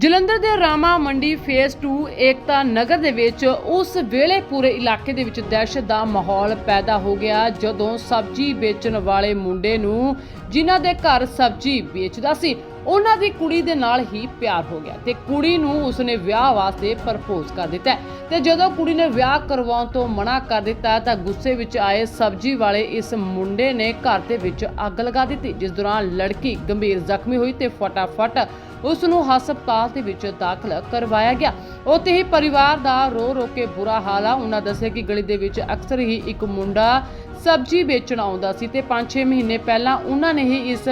ਜਲੰਧਰ ਦੇ ਰਾਮਾ ਮੰਡੀ ਫੇਸ 2 ਏਕਤਾ ਨਗਰ ਦੇ ਵਿੱਚ ਉਸ ਵੇਲੇ ਪੂਰੇ ਇਲਾਕੇ ਦੇ ਵਿੱਚ ਦਹਿਸ਼ਤ ਦਾ ਮਾਹੌਲ ਪੈਦਾ ਹੋ ਗਿਆ ਜਦੋਂ ਸਬਜ਼ੀ ਵੇਚਣ ਵਾਲੇ ਮੁੰਡੇ ਨੂੰ ਜਿਨ੍ਹਾਂ ਦੇ ਘਰ ਸਬਜ਼ੀ ਵੇਚਦਾ ਸੀ। ਉਹਨਾਂ ਦੀ ਕੁੜੀ ਦੇ ਨਾਲ ਹੀ ਪਿਆਰ ਹੋ ਗਿਆ ਤੇ ਕੁੜੀ ਨੂੰ ਉਸਨੇ ਵਿਆਹ ਵਾਸਤੇ ਪ੍ਰਪੋਜ਼ ਕਰ ਦਿੱਤਾ ਤੇ ਜਦੋਂ ਕੁੜੀ ਨੇ ਵਿਆਹ ਕਰਵਾਉਣ ਤੋਂ ਮਨਾ ਕਰ ਦਿੱਤਾ ਤਾਂ ਗੁੱਸੇ ਵਿੱਚ ਆਏ ਸਬਜ਼ੀ ਵਾਲੇ ਇਸ ਮੁੰਡੇ ਨੇ ਘਰ ਦੇ ਵਿੱਚ ਅੱਗ ਲਗਾ ਦਿੱਤੀ, ਜਿਸ ਦੌਰਾਨ ਲੜਕੀ ਗੰਭੀਰ ਜ਼ਖਮੀ ਹੋਈ ਤੇ ਫਟਾਫਟ ਉਸ ਨੂੰ ਹਸਪਤਾਲ ਦੇ ਵਿੱਚ ਦਾਖਲ ਕਰਵਾਇਆ ਗਿਆ। ਉੱਥੇ ਹੀ ਪਰਿਵਾਰ ਦਾ ਰੋ ਰੋ ਕੇ ਬੁਰਾ ਹਾਲ ਆ। ਉਹਨਾਂ ਦੱਸਿਆ ਕਿ ਗਲੀ ਦੇ ਵਿੱਚ ਅਕਸਰ ਹੀ ਇੱਕ ਮੁੰਡਾ ਸਬਜ਼ੀ ਵੇਚਣ ਆਉਂਦਾ ਸੀ ਤੇ 5-6 ਮਹੀਨੇ ਪਹਿਲਾਂ ਉਹਨਾਂ ਨੇ ਹੀ ਇਸ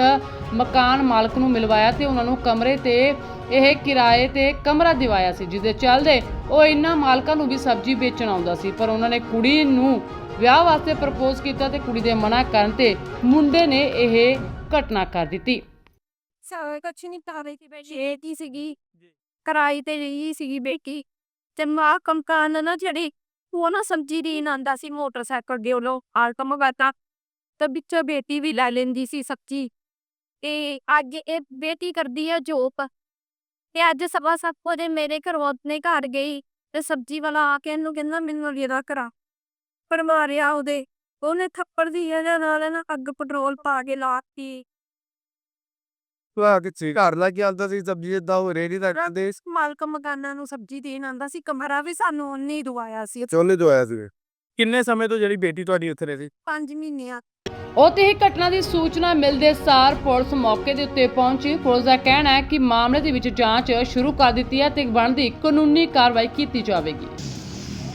ਮਕਾਨ ਮਾਲਕ ਨੂੰ ਮਿਲਵਾਇਆ ਤੇ ਉਹਨਾਂ ਨੂੰ ਕਮਰੇ ਤੇ, ਇਹ ਕਿਰਾਏ ਤੇ ਕਮਰਾ ਦਿਵਾਇਆ ਸੀ ਜਿਸ ਦੇ ਚੱਲਦੇ ਉਹ ਇਹਨਾਂ ਮਾਲਕਾਂ ਨੂੰ ਵੀ ਸਬਜ਼ੀ ਵੇਚਣ ਆਉਂਦਾ ਸੀ, ਪਰ ਉਹਨਾਂ ਨੇ ਕੁੜੀ ਨੂੰ ਵਿਆਹ ਵਾਸਤੇ ਪ੍ਰਪੋਜ਼ ਕੀਤਾ ਤੇ ਕੁੜੀ ਦੇ ਮਨਾ ਕਰਨ ਤੇ ਮੁੰਡੇ ਨੇ ਇਹ ਘਟਨਾ ਕਰ ਦਿੱਤੀ। ਕੁਛ ਨਹੀਂ ਕਰ ਰਹੀ ਸੀ ਬੇਟੀ ਇਹਦੀ ਸੀਗੀ? ਕਰਾਈ ਤੇ ਰਹੀ ਸੀਗੀ ਬੇਟੀ, ਤੇ ਮਾਂ ਕੰਕਾਨ ਨਾ ਜਿਹੜੀ ਉਹ ਨਾ ਸਬਜ਼ੀ ਦੇਣ ਆਂਦਾ ਸੀ ਮੋਟਰਸਾਈਕਲ ਦੇ ਉਹਨੂੰ ਆਲਟੋ ਮੰਗਾਤਾ ਤੇ ਵਿੱਚੋਂ ਬੇਟੀ ਵੀ ਲੈ ਲੈਂਦੀ ਸੀ ਸਬਜ਼ੀ। ਤੇ ਅੱਜ ਇਹ ਬੇਟੀ ਕਰਦੀ ਆ ਜੋਬ ਤੇ ਅੱਜ ਸਵਾ ਸੱਤ ਵਜੇ ਮੇਰੇ ਘਰੋਂ ਆਪਣੇ ਘਰ ਗਈ ਤੇ ਸਬਜ਼ੀ ਵਾਲਾ ਆ ਕੇ ਇਹਨੂੰ ਕਹਿੰਦਾ ਮੈਨੂੰ ਇਹਦਾ ਕਰਾ। ਪਰ ਮਾਰਿਆ ਉਹਦੇ। ਉਹਨੇ ਥੱਪੜ ਦੀ ਇਹਦੇ ਨਾਲ ਨਾ ਅੱਗ ਪੈਟਰੋਲ ਪਾ ਕੇ ਲਾਤੀ। ਭਾ ਕਿੱਥੇ ਘਰ ਲੈ ਕੇ ਆਉਂਦਾ ਸੀ ਸਬਜ਼ੀ ਏਦਾਂ ਹੋ ਰਹੀ ਨਹੀਂ ਤਾਂ ਦੇ ਮਾਲਕ ਮਕਾਨਾਂ ਨੂੰ ਸਬਜ਼ੀ ਦੇਣ ਆਂਦਾ ਸੀ ਕਮਰਾ ਵੀ ਸਾਨੂੰ ਉਹਨੇ ਹੀ ਦਵਾਇਆ ਸੀ। ਚੋਲੇ ਤੋਂ ਆਇਆ ਸੀ। ਕਿੰਨੇ ਸਮੇਂ ਤੋਂ ਜਿਹੜੀ ਬੇਟੀ ਤੁਹਾਡੀ ਉੱਥੇ ਰਹੀ 5 ਮਹੀਨਿਆਂ। ਉੱਥੇ ਹੀ ਘਟਨਾ ਦੀ ਸੂਚਨਾ ਮਿਲਦੇ ਸਾਰ ਪੁਲਿਸ ਮੌਕੇ ਦੇ ਉੱਤੇ ਪਹੁੰਚੀ। ਪੁਲਿਸ ਦਾ ਕਹਿਣਾ ਹੈ ਕਿ ਮਾਮਲੇ ਦੇ ਵਿੱਚ ਜਾਂਚ ਸ਼ੁਰੂ ਕਰ ਦਿੱਤੀ ਹੈ ਤੇ ਬਣਦੀ ਕਾਨੂੰਨੀ ਕਾਰਵਾਈ ਕੀਤੀ ਜਾਵੇਗੀ।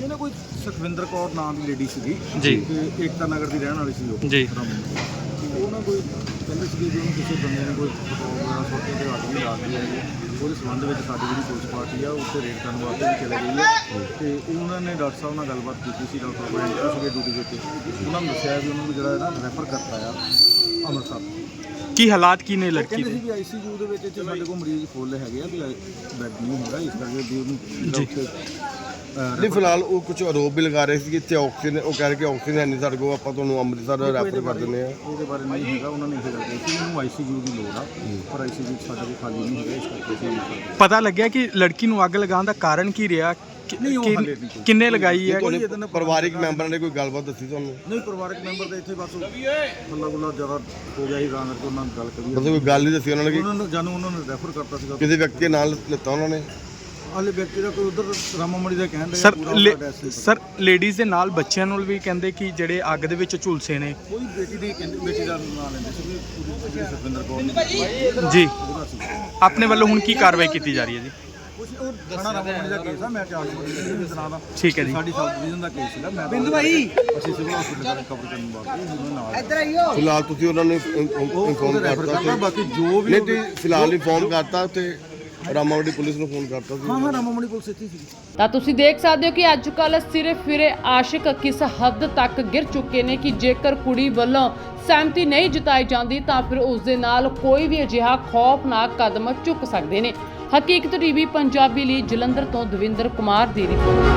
ਇਹ ਨਾ ਕੋਈ ਸੁਖਵਿੰਦਰ ਕੌਰ ਨਾਮ ਦੀ ਲੇਡੀ ਸੀਗੀ। ਜੀ। ਤੇ ਏਕਤਾ ਨਗਰ ਦੀ ਰਹਿਣ ਵਾਲੀ ਸੀ ਉਹ। ਜੀ। ਉਹ ਨਾ ਕੋਈ ਕਹਿੰਦੇ ਸੀਗੇ ਵੀ ਉਹਨੂੰ ਕਿਸੇ ਬੰਦੇ ਨੇ ਕੋਈ ਪੈਟਰੋਲ ਵਗੈਰਾ ਸੁੱਟ ਕੇ ਤੇ ਅੱਗ ਵੀ ਲਾ ਦਿੱਤੀ ਹੈ। ਉਹਦੇ ਸੰਬੰਧ ਵਿੱਚ ਸਾਡੀ ਜਿਹੜੀ ਪੁਲਿਸ ਪਾਰਟੀ ਆ ਉੱਥੇ ਰੇਡ ਕਰਨ ਵਾਸਤੇ ਵੀ ਚਲੇ ਗਈ ਹੈ। ਤੇ ਉਹਨਾਂ ਨੇ ਡਾਕਟਰ ਸਾਹਿਬ ਨਾਲ ਗੱਲਬਾਤ ਕੀਤੀ ਸੀ ਡਾਕਟਰ ਬਰਿੰਦਰ ਸੀਗੇ ਡਿਊਟੀ ਦੇ ਉੱਤੇ ਉਹਨਾਂ ਨੂੰ ਦੱਸਿਆ ਵੀ ਉਹਨੂੰ ਜਿਹੜਾ ਹੈ ਨਾ ਰੈਫਰ ਕਰਤਾ ਆ ਅੰਮ੍ਰਿਤਸਰ। ਕੀ ਹਾਲਾਤ ਕੀ ਨੇ ਲੜਕੀ ਕਹਿੰਦੇ ਦੇ? ਸੀ ਵੀ ਆਈਸੀਯੂ ਦੇ ਵਿੱਚ ਇੱਥੇ ਸਾਡੇ ਕੋਲ ਮਰੀਜ਼ ਫੁੱਲ ਹੈਗੇ ਆ ਵੀ ਬੈੱਡ ਨਹੀਂ ਹੈਗਾ ਇਸ ਕਰਕੇ ਵੀ ਉਹਨੂੰ ਜਿਹੜਾ। ਉੱਥੇ, ਨਹੀਂ ਫਿਲਹਾਲ ਉਹ ਕੁਝ ਆਰੋਪ ਵੀ ਲਗਾ ਰਹੇ ਸੀ ਕਿ ਇੱਥੇ ਆਕਸੀਜਨ ਉਹ ਕਹਿ ਰਹੇ ਕਿ ਆਕਸੀਜਨ ਹੈ ਨਹੀਂ ਸਾਡੇ ਕੋਲ ਆਪਾਂ ਤੁਹਾਨੂੰ ਅੰਮ੍ਰਿਤਸਰ ਰੈਫਰ ਕਰ ਦਿੰਦੇ ਆ ਇਹਦੇ ਬਾਰੇ ਨਹੀਂ ਹੈਗਾ ਉਹਨਾਂ ਨੇ ਇਹ ਗੱਲ ਕਹੀ ਸੀ ਉਹਨੂੰ ਆਈਸੀਯੂ ਦੀ ਲੋੜ ਆ ਪਰ ਆਈਸੀਯੂ ਸਾਡੇ ਕੋਲ ਖਾਲੀ ਨਹੀਂ ਹੈਗਾ ਇਸ ਕਰਕੇ ਅਸੀਂ ਨਹੀਂ ਕਰ ਸਕਦੇ। ਪਤਾ ਲੱਗਿਆ ਕਿ ਲੜਕੀ ਨੂੰ ਅੱਗ ਲਗਾਉਣ ਦਾ ਕਾਰਨ ਕੀ ਰਿਹਾ ਕਿ- ਨਹੀਂ, ਉਹ ਕਿ- ਹਾਲੇ ਨਹੀਂ ਕੋਈ। ਕਿੰਨੇ ਲਗਾਈ ਹੈ ਕੋਈ ਇਹਦੇ ਤੁਹਾਨੂੰ ਨਾਲ ਪਰਿਵਾਰਿਕ ਮੈਂਬਰਾਂ ਨੇ ਕੋਈ ਗੱਲਬਾਤ ਦੱਸੀ ਤੁਹਾਨੂੰ ਨਹੀਂ ਪਰਿਵਾਰਕ ਮੈਂਬਰ ਦੇ ਇੱਥੇ ਬਸ ਗੱਲਾਂ ਗੁੱਲਾ ਜ਼ਿਆਦਾ ਹੋ ਗਿਆ ਸੀ ਤਾਂ ਕਰਕੇ ਉਹਨਾਂ ਨਾਲ ਗੱਲ ਕਰੀ ਮਤਲਬ ਕੋਈ ਗੱਲ ਨਹੀਂ ਦੱਸੀ ਉਹਨਾਂ ਨੇ ਕਿ ਉਹਨਾਂ ਨੂੰ ਜਾਨੂੰ ਉਹਨਾਂ ਨੇ ਰੈਫਰ ਕਰਤਾ ਸੀਗਾ ਕਿਸੇ ਵਿਅਕਤੀ ਦੇ ਨਾਲ ਲਿੱਤਾ ਉਹਨਾਂ ਨੇ ਹਾਲੇ ਵਿਅਕਤੀ ਦਾ ਕੋਈ ਉਧਰ ਰਾਮਾਮੜੀ ਦਾ ਕਹਿਣ ਦੇ ਸਰ ਲੇ- ਉਹਦਾ। ਸਰ ਲੇਡੀਜ਼ ਦੇ ਨਾਲ ਬੱਚਿਆਂ ਨੂੰ ਵੀ ਕਹਿੰਦੇ ਕਿ ਜਿਹੜੇ ਅੱਗ ਦੇ ਵਿੱਚ ਝੁਲਸੇ ਨੇ। ਕੋਈ ਬੇਟੀ ਦੀ ਕਹਿੰਦੇ ਬੇਟੀ ਦਾ ਨਾਂ ਲੈਂਦੇ ਸੀ ਵੀ ਪੂਰੀ ਜਿਹੜੀ ਸੁਖਵਿੰਦਰ ਕੌਰ ਨੇ। ਜੀ। ਉਹਦਾ ਸੀ ਆਪਣੇ ਵੱਲੋਂ ਹੁਣ ਕੀ ਕਾਰਵਾਈ ਕੀਤੀ ਜਾ ਰਹੀ ਹੈ ਜੀ? ਕੁਛ ਉਹ ਥਾਣਾ ਰਾਮਾਮੜੀ ਦਾ ਕੇਸ ਆ ਮੈਂ ਚਾਰ ਨੰਬਰ ਦੀ ਸੁਣਾ ਦਾ। ਠੀਕ ਹੈ ਜੀ। ਸਾਡੀ ਸਬ ਡਿਵੀਜ਼ਨ ਦਾ ਕੇਸ ਸੀਗਾ ਮੈਂ ਬਿੰਦੂ ਭਾਈ। ਅਸੀਂ ਸਿਵਲ ਹਸਪੀਟਲ ਦਾ ਕਵਰ ਕਰਨ ਵਾਸਤੇ ਉਹਨਾਂ ਨਾਲ ਫਿਲਹਾਲ ਤੁਸੀਂ ਉਹਨਾਂ ਨੂੰ ਇਨਫੋਰਮ ਰੈਫਰ ਕਰਤਾ ਕਰਨਾ ਤੇ- ਬਾਕੀ ਜੋ ਵੀ ਨਹੀਂ ਤੁਸੀਂ ਫਿਲਹਾਲ ਇਨਫੋਰਮ ਕਰਤਾ ਤੇ ਰਾਮਾਵੜੀ ਪੁਲਿਸ ਨੂੰ ਫੋਨ ਕਰਤਾ ਸੀ। ਹਾਂ ਹਾਂ ਰਾਮਾਮਣੀ ਪੁਲਿਸ ਇੱਥੇ ਸੀ ਤਾਂ ਤੁਸੀਂ ਦੇਖ ਸਕਦੇ ਹੋ ਕਿ ਅੱਜ ਕੱਲ ਸਿਰਫ ਫਿਰੇ ਆਸ਼ਿਕ ਕਿਸ ਹੱਦ ਤੱਕ ਗਿਰ ਚੁੱਕੇ ਨੇ ਕਿ ਜੇਕਰ ਕੁੜੀ ਵੱਲੋਂ ਸਹਿਮਤੀ ਨਹੀਂ ਜਤਾਈ ਜਾਂਦੀ ਤਾਂ ਫਿਰ ਉਸ ਦੇ ਨਾਲ ਕੋਈ ਵੀ ਅਜਿਹਾ ਖੌਫਨਾਕ ਕਦਮ ਚੁੱਕ ਸਕਦੇ ਨੇ। ਹਕੀਕਤ ਟੀਵੀ ਪੰਜਾਬੀ ਲਈ ਜਲੰਧਰ ਤੋਂ ਦਵਿੰਦਰ ਕੁਮਾਰ ਦੀ ਰਿਪੋਰਟ।